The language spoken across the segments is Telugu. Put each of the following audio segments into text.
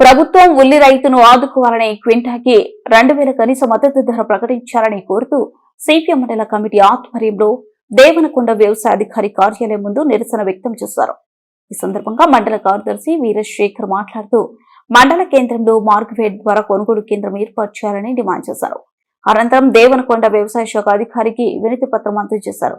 ప్రభుత్వం ఉల్లి రైతును ఆదుకోవాలని క్వింటాకి రెండు వేల కనీస మద్దతు ధర ప్రకటించాలని కోరుతూ సిపిఎం మండల కమిటీ ఆధ్వర్యంలో దేవనకొండ వ్యవసాయ అధికారి కార్యాలయం ముందు నిరసన వ్యక్తం చేశారు. ఈ సందర్భంగా మండల కార్యదర్శి వీరశేఖర్ మాట్లాడుతూ మండల కేంద్రంలో మార్కెట్ ద్వారా కొనుగోలు కేంద్రం ఏర్పాటు చేయాలని డిమాండ్ చేశారు. అనంతరం దేవనకొండ వ్యవసాయ శాఖ అధికారికి వినతి పత్రం అందజేశారు.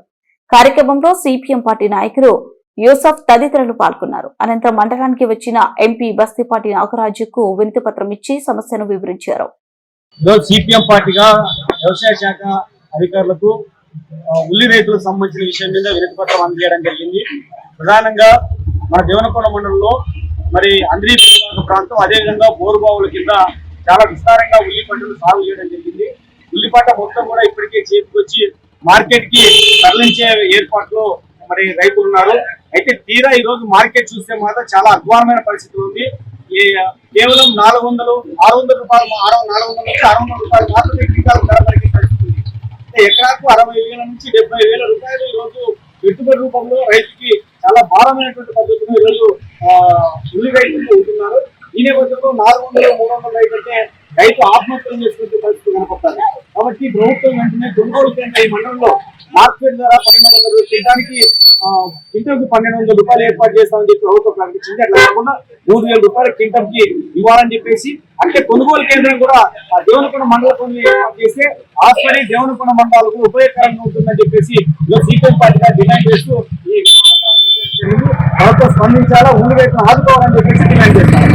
కార్యక్రమంలో సిపిఎం పార్టీ నాయకులు యూసఫ్ తదితరులు పాల్గొన్నారు. అనంతరం మండలానికి వచ్చిన ఎంపీ బస్తీపాటి నాగరాజుకు వినతి పత్రం ఇచ్చి సమస్యను వివరించారు. సిపిఎం పార్టీగా వ్యవసాయ శాఖ అధికారులకు ఉల్లి రైతులకు సంబంధించిన విషయం మీద వినతి పత్రం అందజేయడం జరిగింది. ప్రధానంగా మన దేవనకొండ మండలంలో మరి అంద్రీ ప్రాంతం అదేవిధంగా బోరుబావుల కింద చాలా విస్తారంగా ఉల్లి పంటలు సాగు చేయడం జరిగింది. ఉల్లి పంట మొత్తం కూడా ఇప్పటికే చేతికొచ్చి మార్కెట్కి తరలించే ఏర్పాట్లు మరి రైతులు ఉన్నారు. అయితే తీరా ఈ రోజు మార్కెట్ చూస్తే మాత్రం చాలా అద్వానమైన పరిస్థితి ఉంది. ఈ కేవలం నాలుగు వందలు ఆరు వందల రూపాయలు ఆరు నాలుగు వందల నుంచి ఆరు వందల రూపాయలు మాత్రమే టీకాలు ధర పలికే పరిస్థితి ఉంది. అంటే ఎకరాకు అరవై వేల నుంచి డెబ్బై వేల రూపాయలు ఈ రోజు పెట్టుబడి రూపంలో రైతుకి చాలా భారమైనటువంటి పద్ధతిలో ఈ రోజు ఉల్లి రైతులు ఉంటున్నారు ఈ నేపథ్యంలో నాలుగు వందలు మూడు వందల రైతు అంటే రైతు ఆత్మహత్యలు చేసుకునే పరిస్థితి కనపడుతుంది. కాబట్టి ప్రభుత్వం వెంటనే కొనుగోలు కేంద్ర ఈ మండలంలో మార్కెట్ ద్వారా పన్నెండు వందలు చేయడానికి క్వింటల్కి పన్నెండు వందల రూపాయలు ఏర్పాటు చేస్తామని చెప్పి ప్రభుత్వం ప్రకటించింది. అట్లా కాకుండా మూడు వేల రూపాయలు క్వింటల్కి ఇవ్వాలని చెప్పేసి అంటే కొనుగోలు కేంద్రం కూడా ఆ దేవనకొండ మండలం ఏర్పాటు చేస్తే ఆస్పరి దేవనకొండ మండలాలకు ఉపయోగకరంగా ఉంటుందని చెప్పేసి సీపీఎం పార్టీగా డిమాండ్ చేస్తూ ఈ ప్రభుత్వం స్పందించాలా ఉండి ఆదుకోవాలని చెప్పేసి డిమాండ్ చేస్తారు